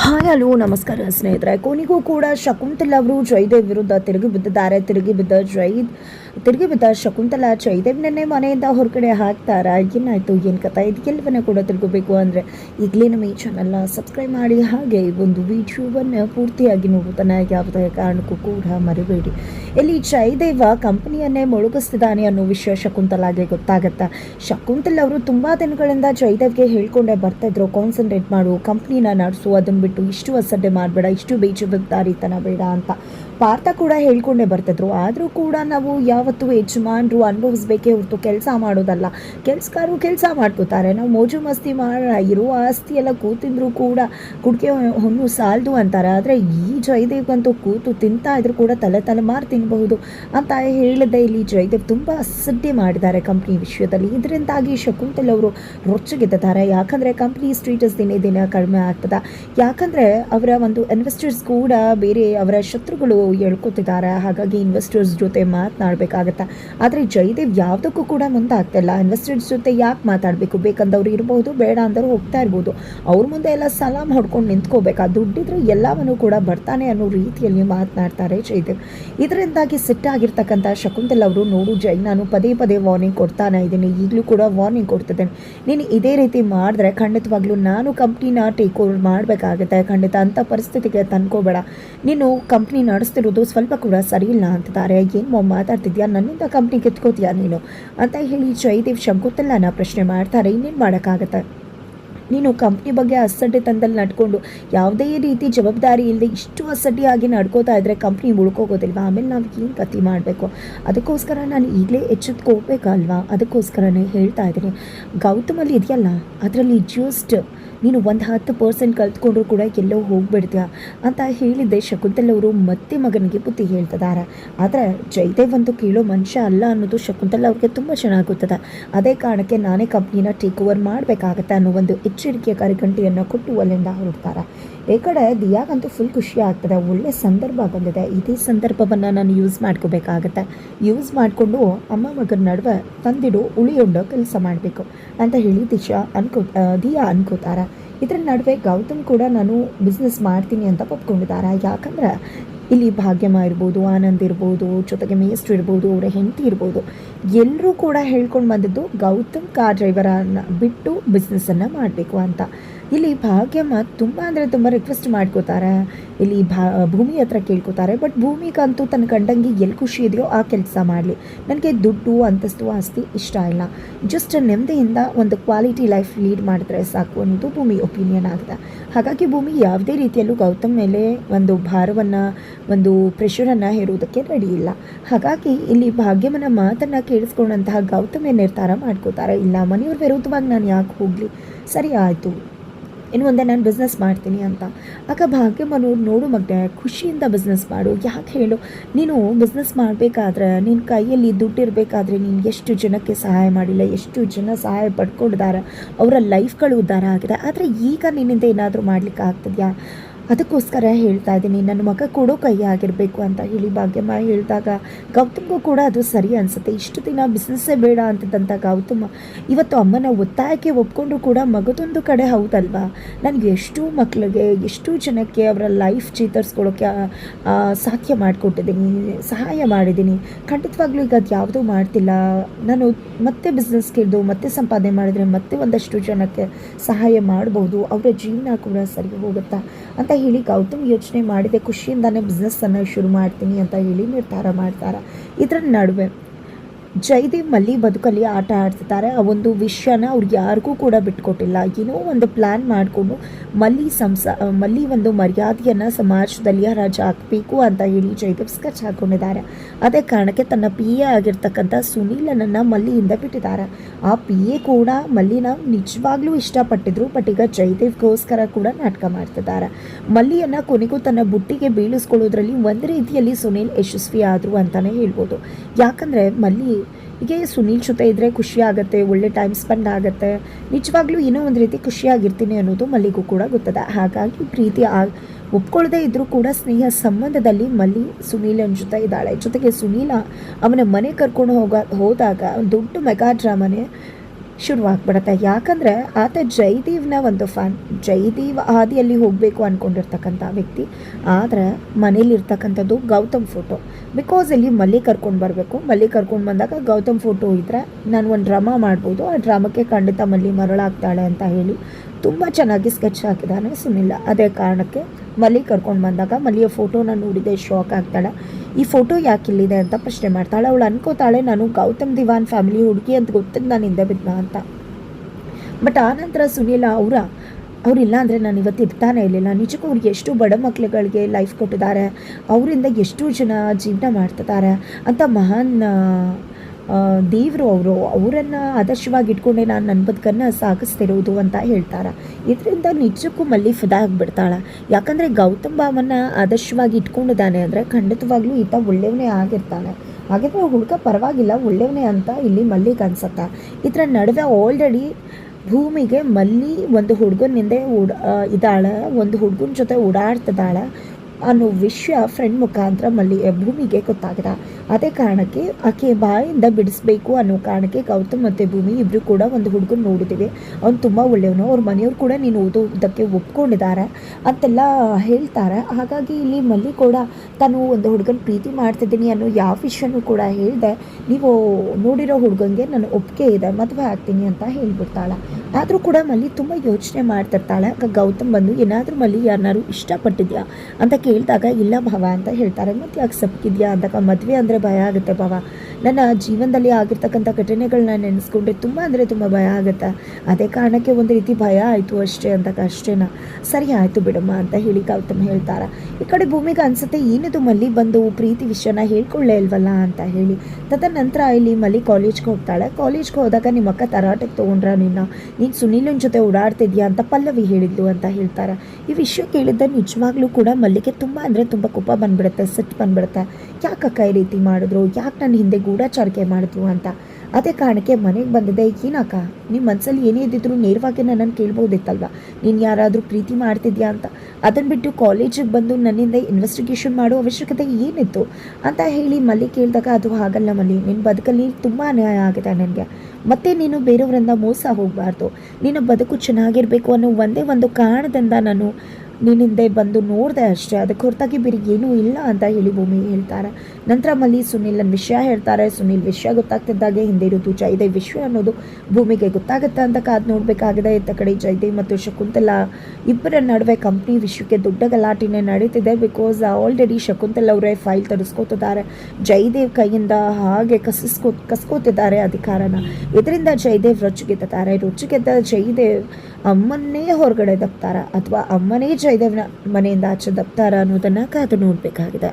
Hi, hello, ನಮಸ್ಕಾರ ಸ್ನೇಹಿತರೆ. ಕೊನೆಗೂ ಕೂಡ ಶಕುಂತಲ ಅವರು ಜೈದೇವ್ ವಿರುದ್ಧ ತಿರುಗಿ ಬಿದ್ದಿದ್ದಾರೆ. ತಿರುಗಿ ಬಿದ್ದ ಜೈ ತಿರುಗಿ ಬಿದ್ದ ಶಕುಂತಲಾ ಜಯದೇವ್ನನ್ನೇ ಮನೆಯಿಂದ ಹೊರಗಡೆ ಹಾಕ್ತಾರ? ಏನಾಯ್ತು? ಏನು ಕಥೆ ಇದಕ್ಕೆಲ್ಲವನ್ನ ಕೂಡ ತಿಳ್ಕೋಬೇಕು ಅಂದರೆ ಈಗಲೇ ನಮ್ಮ ಈ ಚಾನಲ್ನ ಸಬ್ಸ್ಕ್ರೈಬ್ ಮಾಡಿ. ಹಾಗೆ ಈ ಒಂದು ವಿಡಿಯೋವನ್ನು ಪೂರ್ತಿಯಾಗಿ ನೋಡುವುದನ್ನು ಯಾವುದೇ ಕಾರಣಕ್ಕೂ ಕೂಡ ಮರಿಬೇಡಿ. ಇಲ್ಲಿ ಜಯದೇವ ಕಂಪನಿಯನ್ನೇ ಮುಳುಗಿಸ್ತಿದ್ದಾನೆ ಅನ್ನೋ ವಿಷಯ ಶಕುಂತಲಾಗೆ ಗೊತ್ತಾಗತ್ತೆ? ಶಕುಂತಲ ಅವರು ತುಂಬ ದಿನಗಳಿಂದ ಜಯದೇವ್ಗೆ ಹೇಳ್ಕೊಂಡೇ ಬರ್ತಾಯಿದ್ರು ಕಾನ್ಸಂಟ್ರೇಟ್ ಮಾಡು. ಕಂಪ್ನಿನ ನಡೆಸು. ಅದನ್ನು ಬಿಟ್ಟು ಇಷ್ಟು ಅಸಡ್ಡೆ ಮಾಡಬೇಡ. ಇಷ್ಟು ಬೇಜವಾಬ್ದಾರಿತನ ಬೇಡ ಅಂತ. ಪಾರ್ಥ ಕೂಡ ಹೇಳ್ಕೊಂಡೇ ಬರ್ತಿದ್ರು. ಆದರೂ ಕೂಡ ನಾವು ಯಾವತ್ತೂ ಯಜಮಾನರು ಅನುಭವಿಸ್ಬೇಕೇ ಹೊರತು ಕೆಲಸ ಮಾಡೋದಲ್ಲ. ಕೆಲಸಕಾರರು ಕೆಲಸ ಮಾಡ್ಕೋತಾರೆ. ನಾವು ಮೋಜು ಮಸ್ತಿ ಮಾಡ, ಇರೋ ಆಸ್ತಿ ಎಲ್ಲ ಕೂತಿದ್ರು ಕೂಡ ಕುಡಿಕೆ ಹೊನ್ನು ಸಾಲದು ಅಂತಾರೆ. ಆದರೆ ಈ ಜಯದೇವ್ಗಂತೂ ಕೂತು ತಿಂತಾ ಇದ್ರು ಕೂಡ ತಲೆ ತಲೆಮಾರು ತಿನ್ನಬಹುದು ಅಂತ ಹೇಳಿದೆ ಇಲ್ಲಿ ಜಯದೇವ್ ತುಂಬ ಅಸಡ್ಡೆ ಮಾಡಿದ್ದಾರೆ ಕಂಪ್ನಿ ವಿಷಯದಲ್ಲಿ. ಇದರಿಂದಾಗಿ ಶಕುಂತಲ್ ಅವರು ರೊಚ್ಚಗೆದ್ದಿದ್ದಾರೆ ಯಾಕಂದರೆ ಕಂಪ್ನಿ ಸ್ಟೇಟಸ್ ದಿನೇ ದಿನ ಕಡಿಮೆ ಆಗ್ತದೆ. ಯಾಕಂದರೆ ಅವರ ಒಂದು ಇನ್ವೆಸ್ಟರ್ಸ್ ಕೂಡ ಬೇರೆ ಅವರ ಶತ್ರುಗಳು ಹೇಳ್ಕೊತಿದ್ದಾರೆ ಹಾಗಾಗಿ ಇನ್ವೆಸ್ಟರ್ಸ್ ಜೊತೆ ಮಾತನಾಡಬೇಕಾಗತ್ತೆ. ಆದರೆ ಜಯದೇವ್ ಯಾವುದಕ್ಕೂ ಕೂಡ ಮುಂದಾಗ್ತಿಲ್ಲ. ಇನ್ವೆಸ್ಟರ್ಸ್ ಜೊತೆ ಯಾಕೆ ಮಾತಾಡಬೇಕು? ಬೇಕಂದವ್ರು ಇರಬಹುದು ಬೇಡ ಅಂದರು ಹೋಗ್ತಾ ಇರ್ಬೋದು. ಅವ್ರ ಮುಂದೆ ಎಲ್ಲ ಸಲಾಮ್ ಹೊಡ್ಕೊಂಡು ನಿಂತ್ಕೋಬೇಕು. ಆ ದುಡ್ಡಿದ್ರೆ ಎಲ್ಲವನ್ನೂ ಕೂಡ ಬರ್ತಾನೆ ಅನ್ನೋ ರೀತಿಯಲ್ಲಿ ಮಾತನಾಡ್ತಾರೆ ಜಯದೇವ್. ಇದರಿಂದಾಗಿ ಸಿಟ್ಟಾಗಿರ್ತಕ್ಕಂಥ ಶಕುಂತಲ್ ಅವರು ನೋಡು ಜೈ ನಾನು ಪದೇ ಪದೇ ವಾರ್ನಿಂಗ್ ಕೊಡ್ತಾನೆ ಇದ್ದೀನಿ. ಈಗಲೂ ಕೂಡ ವಾರ್ನಿಂಗ್ ಕೊಡ್ತಿದ್ದೇನೆ. ನೀನು ಇದೇ ರೀತಿ ಮಾಡಿದ್ರೆ ಖಂಡಿತವಾಗ್ಲೂ ನಾನು ಕಂಪ್ನಿನ ಟೇಕ್ ಓವರ್ ಮಾಡಬೇಕಾಗುತ್ತೆ. ಖಂಡಿತ ಅಂಥ ಪರಿಸ್ಥಿತಿಗೆ ತಂದ್ಕೋಬೇಡ. ನೀನು ಕಂಪ್ನಿ ನಡೆಸ್ತಿರೋದು ಸ್ವಲ್ಪ ಕೂಡ ಸರಿ ಇಲ್ಲ ಅಂತಿದ್ದಾರೆ. ಏನು ಮಾತಾಡ್ತಿದ್ಯಾ? ನನ್ನಿಂದ ಕಂಪ್ನಿ ಕಿತ್ಕೋತೀಯಾ ನೀನು? ಅಂತ ಹೇಳಿ ಜಯದೇವ್ ಶಂಕುತಲ್ಲನ ಪ್ರಶ್ನೆ ಮಾಡ್ತಾರೆ. ಇನ್ನೇನು ಮಾಡೋಕ್ಕಾಗತ್ತೆ? ನೀನು ಕಂಪ್ನಿ ಬಗ್ಗೆ ಅಸಡ್ಡೆ ತಂದಲ್ಲಿ ನಡ್ಕೊಂಡು ಯಾವುದೇ ರೀತಿ ಜವಾಬ್ದಾರಿ ಇಲ್ಲದೆ ಇಷ್ಟು ಅಸಡ್ಡಿಯಾಗಿ ನಡ್ಕೋತಾ ಇದ್ದರೆ ಕಂಪ್ನಿ ಉಳ್ಕೋಗೋದಿಲ್ವಾ ಆಮೇಲೆ ನಾವು ಏನು ಗತಿ ಮಾಡಬೇಕು? ಅದಕ್ಕೋಸ್ಕರ ನಾನು ಈಗಲೇ ಎಚ್ಚೆತ್ಕೋಬೇಕಲ್ವಾ ಅದಕ್ಕೋಸ್ಕರನೇ ಹೇಳ್ತಾ ಇದ್ದೀನಿ. ಗೌತಮಲ್ಲಿ ಇದೆಯಲ್ಲ, ಅದರಲ್ಲಿ ಜಸ್ಟ್ ನೀನು ಒಂದು ಹತ್ತು ಪರ್ಸೆಂಟ್ ಕಲ್ತ್ಕೊಂಡ್ರು ಕೂಡ ಎಲ್ಲೋ ಹೋಗ್ಬಿಡ್ತೀಯ? ಅಂತ ಹೇಳಿದ್ದೆ ಶಕುಂತಲವರು ಮತ್ತೆ ಮಗನಿಗೆ ಬುದ್ಧಿ ಹೇಳ್ತಿದ್ದಾರೆ. ಆದರೆ ಜಯದೇವ್ ಅಂತೂ ಕೇಳೋ ಮನುಷ್ಯ ಅಲ್ಲ ಅನ್ನೋದು ಶಕುಂತಲ ಅವ್ರಿಗೆ ತುಂಬ ಚೆನ್ನಾಗುತ್ತದೆ ಅದೇ ಕಾರಣಕ್ಕೆ ನಾನೇ ಕಂಪ್ನಿನ ಟೇಕ್ ಓವರ್ ಮಾಡಬೇಕಾಗತ್ತೆ ಅನ್ನೋ ಒಂದು ಎಚ್ಚರಿಕೆಯ ಕರೆಗಂಟೆಯನ್ನು ಕೊಟ್ಟು ಅಲ್ಲಿಂದ ಹೊರಡ್ತಾರೆ. ಈ ಕಡೆ ದಿಯಾಗಂತೂ ಫುಲ್ ಖುಷಿ ಆಗ್ತದೆ. ಒಳ್ಳೆ ಸಂದರ್ಭ ಬಂದಿದೆ. ಇದೇ ಸಂದರ್ಭವನ್ನು ನಾನು ಯೂಸ್ ಮಾಡ್ಕೋಬೇಕಾಗತ್ತೆ. ಯೂಸ್ ಮಾಡಿಕೊಂಡು ಅಮ್ಮ ಮಗನ ನಡುವೆ ತಂದಿಡು ಉಳಿಯುಂಡು ಕೆಲಸ ಮಾಡಬೇಕು ಅಂತ ಹೇಳಿ ದಿಶಾ ಅನ್ಕೋ ದಿಯಾ ಅನ್ಕೋತಾರೆ. ಇದರ ನಡುವೆ ಗೌತಮ್ ಕೂಡ ನಾನು ಬಿಸ್ನೆಸ್ ಮಾಡ್ತೀನಿ ಅಂತ ಒಪ್ಕೊಂಡಿದ್ದಾರೆ ಯಾಕಂದ್ರೆ ಇಲ್ಲಿ ಭಾಗ್ಯಮ್ಮ ಇರ್ಬೋದು, ಆನಂದ್ ಇರ್ಬೋದು, ಜೊತೆಗೆ ಮೇಷ್ಟ್ರು ಇರ್ಬೋದು, ಅವರ ಹೆಂಡತಿ ಇರ್ಬೋದು. ಎಲ್ಲರೂ ಕೂಡ ಹೇಳ್ಕೊಂಡು ಬಂದಿದ್ದು ಗೌತಮ್ ಕಾರ್ ಡ್ರೈವರನ್ನು ಬಿಟ್ಟು ಬಿಸ್ನೆಸ್ಸನ್ನು ಮಾಡಬೇಕು ಅಂತ. ಇಲ್ಲಿ ಭಾಗ್ಯಮ್ಮ ತುಂಬ ಅಂದರೆ ತುಂಬ ರಿಕ್ವೆಸ್ಟ್ ಮಾಡ್ಕೋತಾರೆ. ಇಲ್ಲಿ ಭಾ, ಭೂಮಿ ಹತ್ರ ಕೇಳ್ಕೊತಾರೆ. ಬಟ್ ಭೂಮಿಗಂತೂ ತನ್ನ ಕಂಡಂಗೆ ಎಲ್ಲಿ ಖುಷಿ ಇದೆಯೋ ಆ ಕೆಲಸ ಮಾಡಲಿ. ನನಗೆ ದುಡ್ಡು, ಅಂತಸ್ತು, ಆಸ್ತಿ ಇಷ್ಟ ಇಲ್ಲ. ಜಸ್ಟ್ ನೆಮ್ಮದಿಯಿಂದ ಒಂದು ಕ್ವಾಲಿಟಿ ಲೈಫ್ ಲೀಡ್ ಮಾಡಿದ್ರೆ ಸಾಕು ಅನ್ನೋದು ಭೂಮಿ ಒಪಿನಿಯನ್ ಆಗಿದೆ. ಹಾಗಾಗಿ ಭೂಮಿ ಯಾವುದೇ ರೀತಿಯಲ್ಲೂ ಗೌತಮ್ ಮೇಲೆ ಒಂದು ಭಾರವನ್ನು, ಒಂದು ಪ್ರೆಷರನ್ನು ಹೇರುವುದಕ್ಕೆ ರೆಡಿ ಇಲ್ಲ. ಹಾಗಾಗಿ ಇಲ್ಲಿ ಭಾಗ್ಯಮನ ಮಾತನ್ನು ಕೇಳಿಸ್ಕೊಂಡಂತಹ ಗೌತಮೇ ನಿರ್ಧಾರ ಮಾಡ್ಕೋತಾರೆ. ಇಲ್ಲ, ಮನೆಯವ್ರ ವಿರುದ್ಧವಾಗಿ ನಾನು ಯಾಕೆ ಹೋಗಲಿ? ಸರಿ ಆಯಿತು. ಇನ್ನು ಮುಂದೆ ನಾನು ಬಿಸ್ನೆಸ್ ಮಾಡ್ತೀನಿ ಅಂತ. ಆಗ ಭಾಗ್ಯಮ್ಮನು ನೋಡು ಮಗನೆ, ಖುಷಿಯಿಂದ ಬಿಸ್ನೆಸ್ ಮಾಡು. ಯಾಕೆ ಹೇಳು? ನೀನು ಬಿಸ್ನೆಸ್ ಮಾಡಬೇಕಾದ್ರೆ ನಿನ್ನ ಕೈಯಲ್ಲಿ ದುಡ್ಡು ಇರಬೇಕಾದ್ರೆ ನೀನು ಎಷ್ಟು ಜನಕ್ಕೆ ಸಹಾಯ ಮಾಡಿಲ್ಲ, ಎಷ್ಟು ಜನ ಸಹಾಯ ಪಡ್ಕೊಂಡಿದ್ದಾರೆ ಅವರ ಲೈಫ್ಗಳು ಉದ್ಧಾರ ಆಗಿದೆ. ಆದರೆ ಈಗ ನಿನ್ನಿಂದ ಏನಾದರೂ ಮಾಡ್ಲಿಕ್ಕೆ ಆಗ್ತದೆಯಾ ಅದಕ್ಕೋಸ್ಕರ ಹೇಳ್ತಾ ಇದ್ದೀನಿ, ನನ್ನ ಮಗ ಕೊಡೋ ಕೈ ಆಗಿರಬೇಕು ಅಂತ ಹೇಳಿ ಭಾಗ್ಯಮ್ಮ ಹೇಳಿದಾಗ, ಗೌತಮ್ಗೂ ಕೂಡ ಅದು ಸರಿ ಅನಿಸುತ್ತೆ. ಇಷ್ಟು ದಿನ ಬಿಸ್ನೆಸ್ಸೇ ಬೇಡ ಅಂತಿದ್ದಂಥ ಗೌತಮ್ಮ, ಇವತ್ತು ಅಮ್ಮನ ಒತ್ತಾಯಕ್ಕೆ ಒಪ್ಕೊಂಡು ಕೂಡ ಮಗದೊಂದು ಕಡೆ ಹೌದಲ್ವಾ? ನನಗೆ ಎಷ್ಟೋ ಮಕ್ಕಳಿಗೆ ಎಷ್ಟೋ ಜನಕ್ಕೆ ಅವರ ಲೈಫ್ ಚೇತರಿಸ್ಕೊಳ್ಳೋಕ್ಕೆ ಸಾಧ್ಯ ಮಾಡಿಕೊಟ್ಟಿದ್ದೀನಿ, ಸಹಾಯ ಮಾಡಿದ್ದೀನಿ. ಖಂಡಿತವಾಗ್ಲೂ ಈಗ ಅದು ಯಾವುದೂ ಮಾಡ್ತಿಲ್ಲ. ನಾನು ಮತ್ತೆ ಬಿಸ್ನೆಸ್ ಕೇಳಿದು ಮತ್ತೆ ಸಂಪಾದನೆ ಮಾಡಿದರೆ ಮತ್ತೆ ಒಂದಷ್ಟು ಜನಕ್ಕೆ ಸಹಾಯ ಮಾಡ್ಬೋದು. ಅವರ ಜೀವನ ಕೂಡ ಸರಿ ಹೋಗುತ್ತಾ? ಅಂತ ಹೇಳಿ ಗೌತಮ್ ಯೋಚನೆ ಮಾಡಿದೆ. ಖುಷಿಯಿಂದಾನೇ ಬಿಸ್ನೆಸ್ಸನ್ನು ಶುರು ಮಾಡ್ತೀನಿ ಅಂತ ಹೇಳಿ ನಿರ್ಧಾರ ಮಾಡ್ತಾರೆ. ಇದರ ನಡುವೆ ಜಯದೇವ್ ಮಲ್ಲಿ ಬದುಕಲ್ಲಿ ಆಟ ಆಡ್ತಿದ್ದಾರೆ. ಆ ಒಂದು ವಿಷಯನ ಅವ್ರು ಯಾರಿಗೂ ಕೂಡ ಬಿಟ್ಕೊಟ್ಟಿಲ್ಲ. ಏನೋ ಒಂದು ಪ್ಲ್ಯಾನ್ ಮಾಡಿಕೊಂಡು ಮಲ್ಲಿ ಸಂಸ, ಮಲ್ಲಿ ಒಂದು ಮರ್ಯಾದೆಯನ್ನು ಸಮಾಜದಲ್ಲಿ ರಾಜ ಹಾಕಬೇಕು ಅಂತ ಹೇಳಿ ಜೈದೇವ್ ಸ್ಕೆಚ್ ಹಾಕ್ಕೊಂಡಿದ್ದಾರೆ ಅದೇ ಕಾರಣಕ್ಕೆ ತನ್ನ ಪಿ ಎ ಆಗಿರ್ತಕ್ಕಂಥ ಸುನೀಲನನ್ನು ಮಲ್ಲಿಯಿಂದ ಬಿಟ್ಟಿದ್ದಾರೆ. ಆ ಪಿ ಎ ಕೂಡ ಮಲ್ಲಿನ ನಿಜವಾಗ್ಲೂ ಇಷ್ಟಪಟ್ಟಿದ್ರು ಬಟ್ ಈಗ ಜೈದೇವ್ಗೋಸ್ಕರ ಕೂಡ ನಾಟಕ ಮಾಡ್ತಿದ್ದಾರೆ. ಮಲ್ಲಿಯನ್ನು ಕೊನೆಗೂ ತನ್ನ ಬುಟ್ಟಿಗೆ ಬೀಳಿಸ್ಕೊಳ್ಳೋದ್ರಲ್ಲಿ ಒಂದು ರೀತಿಯಲ್ಲಿ ಸುನೀಲ್ ಯಶಸ್ವಿ ಆದರು ಅಂತಲೇ ಹೇಳ್ಬೋದು. ಯಾಕಂದರೆ ಮಲ್ಲಿ ಹೀಗೆ ಸುನೀಲ್ ಜೊತೆ ಇದ್ದರೆ ಖುಷಿ ಆಗುತ್ತೆ ಒಳ್ಳೆ ಟೈಮ್ ಸ್ಪೆಂಡ್ ಆಗುತ್ತೆ. ನಿಜವಾಗ್ಲೂ ಏನೋ ಒಂದು ರೀತಿ ಖುಷಿಯಾಗಿರ್ತೀನಿ ಅನ್ನೋದು ಮಲ್ಲಿಗೂ ಕೂಡ ಗೊತ್ತದೆ. ಹಾಗಾಗಿ ಪ್ರೀತಿ ಆ ಒಪ್ಕೊಳ್ಳದೆ ಇದ್ದರೂ ಕೂಡ ಸ್ನೇಹ ಸಂಬಂಧದಲ್ಲಿ ಮಲ್ಲಿ ಸುನೀಲನ ಜೊತೆ ಇದ್ದಾಳೆ. ಜೊತೆಗೆ ಸುನೀಲ ಅವನ ಮನೆ ಕರ್ಕೊಂಡು ಹೋಗ, ಹೋದಾಗ ದೊಡ್ಡ ಮೆಗಾ ಡ್ರಾಮನೇ ಶುರುವಾಗ್ಬಿಡುತ್ತೆ. ಯಾಕಂದರೆ ಆತ ಜೈದೇವ್ನ ಒಂದು ಫ್ಯಾನ್ ಜೈದೇವ್ ಹಾದಿಯಲ್ಲಿ ಹೋಗಬೇಕು ಅಂದ್ಕೊಂಡಿರ್ತಕ್ಕಂಥ ವ್ಯಕ್ತಿ. ಆದರೆ ಮನೇಲಿರ್ತಕ್ಕಂಥದ್ದು ಗೌತಮ್ ಫೋಟೋ ಬಿಕಾಸ್ ಇಲ್ಲಿ ಮಲ್ಲಿ ಕರ್ಕೊಂಡು ಬರಬೇಕು. ಮಲ್ಲಿ ಕರ್ಕೊಂಡು ಬಂದಾಗ ಗೌತಮ್ ಫೋಟೋ ಇದ್ದರೆ ನಾನು ಒಂದು ಡ್ರಾಮಾ ಮಾಡ್ಬೋದು. ಆ ಡ್ರಾಮಕ್ಕೆ ಖಂಡಿತ ಮಲ್ಲಿ ಮರಳಾಗ್ತಾಳೆ ಅಂತ ಹೇಳಿ ತುಂಬ ಚೆನ್ನಾಗಿ ಸ್ಕೆಚ್ ಹಾಕಿದ್ದಾನೆ ಸುನಿಲ್ಲ ಅದೇ ಕಾರಣಕ್ಕೆ ಮಲ್ಲಿ ಕರ್ಕೊಂಡು ಬಂದಾಗ ಮಲ್ಲಿಯ ಫೋಟೋನ ನೋಡಿದೆ ಶಾಕ್ ಆಗ್ತಾಳೆ. ಈ ಫೋಟೋ ಯಾಕೆ ಇಲ್ಲಿದೆ ಅಂತ ಪ್ರಶ್ನೆ ಮಾಡ್ತಾಳೆ. ಅವಳು ಅನ್ಕೋತಾಳೆ, ನಾನು ಗೌತಮ್ ದಿವಾನ್ ಫ್ಯಾಮಿಲಿ ಹುಡುಗಿ ಅಂತ ಗೊತ್ತಿದ್ದು ನಾನು ಹಿಂದೆ ಬಿದ್ದ ಅಂತ. ಬಟ್ ಆನಂತರ ಸುನಿಲ, ಅವರ, ಅವರಿಲ್ಲ ಅಂದರೆ ನಾನು ಇವತ್ತು ಇರ್ತಾನೆ ಇರಲಿಲ್ಲ. ನಿಜಕ್ಕೂ ಅವ್ರಿಗೆ ಎಷ್ಟು ಬಡ ಮಕ್ಕಳುಗಳಿಗೆ ಲೈಫ್ ಕೊಟ್ಟಿದ್ದಾರೆ. ಅವರಿಂದ ಎಷ್ಟು ಜನ ಜೀವನ ಮಾಡ್ತಿದ್ದಾರೆ. ಅಂತ ಮಹಾನ್ ದೇವರು ಅವರು, ಅವರನ್ನು ಆದರ್ಶವಾಗಿ ಇಟ್ಕೊಂಡೆ ನಾನು ನನ್ನ ಬದುಕನ್ನು ಸಾಗಿಸ್ತಿರೋದು ಅಂತ ಹೇಳ್ತಾರೆ. ಇದರಿಂದ ನಿಜಕ್ಕೂ ಮಲ್ಲಿ ಫಿದಾ ಆಗಿಬಿಡ್ತಾಳೆ. ಯಾಕಂದರೆ ಗೌತಮ್ ಭಾವನ ಆದರ್ಶವಾಗಿ ಇಟ್ಕೊಂಡಿದ್ದಾನೆ ಅಂದರೆ ಖಂಡಿತವಾಗ್ಲೂ ಈತ ಒಳ್ಳೆಯವನೇ ಆಗಿರ್ತಾನೆ. ಹಾಗಿದ್ರೆ ಹುಡುಗ ಪರವಾಗಿಲ್ಲ, ಒಳ್ಳೆಯವನೇ ಅಂತ ಇಲ್ಲಿ ಮಲ್ಲಿಗೆ ಅನ್ಸತ್ತೆ. ಇದರ ನಡುವೆ ಆಲ್ರೆಡಿ ಭೂಮಿಗೆ ಮಲ್ಲಿ ಒಂದು ಹುಡುಗನಿಂದ ಓಡ ಇದ್ದಾಳೆ, ಒಂದು ಹುಡುಗನ ಜೊತೆ ಓಡಾಡ್ತಿದ್ದಾಳೆ. ಅನ್ನೋ ವಿಷಯ ಫ್ರೆಂಡ್ ಮುಖಾಂತರ ಮಲ್ಲಿ ಭೂಮಿಗೆ ಗೊತ್ತಾಗಿದೆ. ಅದೇ ಕಾರಣಕ್ಕೆ ಆಕೆ ಬಾಯಿಂದ ಬಿಡಿಸ್ಬೇಕು ಅನ್ನೋ ಕಾರಣಕ್ಕೆ ಗೌತಮ್ ಮತ್ತು ಭೂಮಿ ಇಬ್ಬರು ಕೂಡ ಒಂದು ಹುಡುಗನ ನೋಡಿದ್ದೀವಿ ಅವ್ನು ತುಂಬ ಒಳ್ಳೆಯವನು, ಅವ್ರ ಮನೆಯವ್ರು ಕೂಡ ನೀನು ಓದೋದಕ್ಕೆ ಒಪ್ಕೊಂಡಿದ್ದಾರೆ ಅಂತೆಲ್ಲ ಹೇಳ್ತಾರೆ. ಹಾಗಾಗಿ ಇಲ್ಲಿ ಮಲ್ಲಿ ಕೂಡ ತಾನು ಒಂದು ಹುಡುಗನ ಪ್ರೀತಿ ಮಾಡ್ತಿದ್ದೀನಿ ಅನ್ನೋ ಯಾವ ವಿಷಯನೂ ಕೂಡ ಹೇಳಿದೆ. ನೀವು ನೋಡಿರೋ ಹುಡುಗನಿಗೆ ನಾನು ಒಪ್ಪಿಗೆ ಇದೆ, ಮದುವೆ ಆಗ್ತೀನಿ ಅಂತ ಹೇಳ್ಬಿಡ್ತಾಳೆ. ಆದರೂ ಕೂಡ ಮಲ್ಲಿ ತುಂಬ ಯೋಚನೆ ಮಾಡ್ತಿರ್ತಾಳೆ. ಆಗ ಗೌತಮ್ ಬಂದು, ಏನಾದರೂ ಮಲ್ಲಿ ಯಾರನ್ನಾರು ಇಷ್ಟಪಟ್ಟಿದ್ಯಾ? ಅಂತ ಕೇಳಿದಾಗ, ಇಲ್ಲ ಭಾವ ಅಂತ ಹೇಳ್ತಾರೆ. ಮತ್ತು ಯಾಕೆ ಸಪ್ಕಿದ್ಯಾ ಅಂದಾಗ, ಮದುವೆ ಅಂದರೆ ಭಯ ಆಗುತ್ತೆ ಭಾವ. ನನ್ನ ಜೀವನದಲ್ಲಿ ಆಗಿರ್ತಕ್ಕಂಥ ಘಟನೆಗಳನ್ನ ನೆನೆಸ್ಕೊಂಡ್ರೆ ತುಂಬ ಅಂದರೆ ತುಂಬ ಭಯ ಆಗುತ್ತೆ. ಅದೇ ಕಾರಣಕ್ಕೆ ಒಂದು ರೀತಿ ಭಯ ಆಯಿತು ಅಷ್ಟೇ ಅಂದಾಗ ಅಷ್ಟೇನ? ಸರಿ ಆಯಿತು ಬಿಡಮ್ಮ ಅಂತ ಹೇಳಿ ಗೌತಮ್ ಹೇಳ್ತಾರೆ. ಈ ಕಡೆ ಭೂಮಿಗೆ ಅನಿಸುತ್ತೆ, ಏನಿದು ಮಲ್ಲಿ ಬಂದು ಪ್ರೀತಿ ವಿಷಯನ ಹೇಳ್ಕೊಳ್ಳೇ ಇಲ್ವಲ್ಲ? ಅಂತ ಹೇಳಿ. ತದನಂತರ ಇಲ್ಲಿ ಮಲ್ಲಿ ಕಾಲೇಜ್ಗೆ ಹೋಗ್ತಾಳೆ. ಕಾಲೇಜ್ಗೆ ಹೋದಾಗ ನಿಮ್ಮ ಅಕ್ಕ ತರಾಟೆಗೆ ತೊಗೊಂಡ್ರ ನಿನ್ನ ನೀನು ಸುನೀಲನ ಜೊತೆ ಓಡಾಡ್ತಿದ್ಯಾ ಅಂತ ಪಲ್ಲವಿ ಹೇಳಿದ್ಲು ಅಂತ ಹೇಳ್ತಾರೆ. ಈ ವಿಷಯ ಕೇಳಿದ್ದ ನಿಜವಾಗ್ಲೂ ಕೂಡ ಮಲ್ಲಿಗೆ ತುಂಬ ಅಂದರೆ ತುಂಬ ಕೋಪ ಬಂದ್ಬಿಡುತ್ತೆ ಸಿಟ್ಟು ಬಂದ್ಬಿಡುತ್ತೆ. ಯಾಕಕ್ಕ ಈ ರೀತಿ ಮಾಡಿದ್ರು? ಯಾಕೆ ನನ್ನ ಹಿಂದೆ ಗೂಢಚಾರಿಕೆ ಮಾಡಿದ್ರು ಅಂತ? ಅದೇ ಕಾರಣಕ್ಕೆ ಮನೆಗೆ ಬಂದಿದ್ದೆ ಏನಕ್ಕ ನಿಮ್ಮ ಮನಸ್ಸಲ್ಲಿ ಏನೇ ಇದ್ದಿದ್ರು ನೇರವಾಗಿ ನನ್ನನ್ನು ಕೇಳ್ಬೋದಿತ್ತಲ್ವ ನೀನು ಯಾರಾದರೂ ಪ್ರೀತಿ ಮಾಡ್ತಿದ್ಯಾ ಅಂತ? ಅದನ್ನು ಬಿಟ್ಟು ಕಾಲೇಜಿಗೆ ಬಂದು ನನ್ನಿಂದ ಇನ್ವೆಸ್ಟಿಗೇಷನ್ ಮಾಡೋ ಅವಶ್ಯಕತೆ ಏನಿತ್ತು? ಅಂತ ಹೇಳಿ ಮಲ್ಲಿ ಕೇಳಿದಾಗ, ಅದು ಹಾಗಲ್ಲ ಮಲ್ಲಿ. ನಿನ್ನ ಬದುಕಲ್ಲಿ ತುಂಬ ಅನ್ಯಾಯ ಆಗಿದೆ ನನಗೆ. ಮತ್ತೆ ನೀನು ಬೇರೆಯವರಿಂದ ಮೋಸ ಹೋಗಬಾರ್ದು. ನಿನ್ನ ಬದುಕು ಚೆನ್ನಾಗಿರಬೇಕು ಅನ್ನೋ ಒಂದೇ ಒಂದು ಕಾರಣದಿಂದ ನಾನು ನಿನ್ನಿಂದೆ ಬಂದು ನೋಡಿದೆ ಅಷ್ಟೇ. ಅದಕ್ಕೆ ಹೊರತಾಗಿ ಬೇರೆ ಏನೂ ಇಲ್ಲ ಅಂತ ಹೇಳಿ ಭೂಮಿ ಹೇಳ್ತಾರೆ. ನಂತರ ಮಲ್ಲಿ ಸುನಿಲ್ ವಿಷಯ ಹೇಳ್ತಾರೆ. ಸುನಿಲ್, ವಿಷಯ ಗೊತ್ತಾಗ್ತಿದ್ದಾಗೆ ಹಿಂದೆ ಇರೋದು ಜಯದೇವ್ ವಿಶ್ವ ಅನ್ನೋದು ಭೂಮಿಗೆ ಗೊತ್ತಾಗುತ್ತೆ ಅಂತ ಕಾದು ನೋಡಬೇಕಾಗಿದೆ. ಇತ್ತ ಕಡೆ ಜಯದೇವ್ ಮತ್ತು ಶಕುಂತಲಾ ಇಬ್ಬರ ನಡುವೆ ಕಂಪ್ನಿ ವಿಶ್ವಕ್ಕೆ ದೊಡ್ಡ ಗಲಾಟೆನೇ ನಡೀತಿದೆ ಬಿಕಾಸ್ ಆಲ್ರೆಡಿ ಶಕುಂತಲಾ ಅವರೇ ಫೈಲ್ ತರಿಸ್ಕೋತಿದ್ದಾರೆ. ಜಯದೇವ್ ಕೈಯಿಂದ ಹಾಗೆ ಕಸಿಸ್ಕೋ, ಕಸ್ಕೋತಿದ್ದಾರೆ ಅಧಿಕಾರನ. ಇದರಿಂದ ಜಯದೇವ್ ರೊಚ್ಚಿಗೆತ್ತಾರೆ ರೊಚ್ಚಿಗೆದ್ದ ಜಯದೇವ್ ಅಮ್ಮನ್ನೇ ಹೊರಗಡೆ ದಪ್ತಾರ. ಅಥವಾ ಅಮ್ಮನೇ ಜಯದೇವ್ನ ಮನೆಯಿಂದ ಆಚೆ ದಪ್ತಾರ ಅನ್ನೋದನ್ನ ಕಾದು ನೋಡಬೇಕಾಗಿದೆ.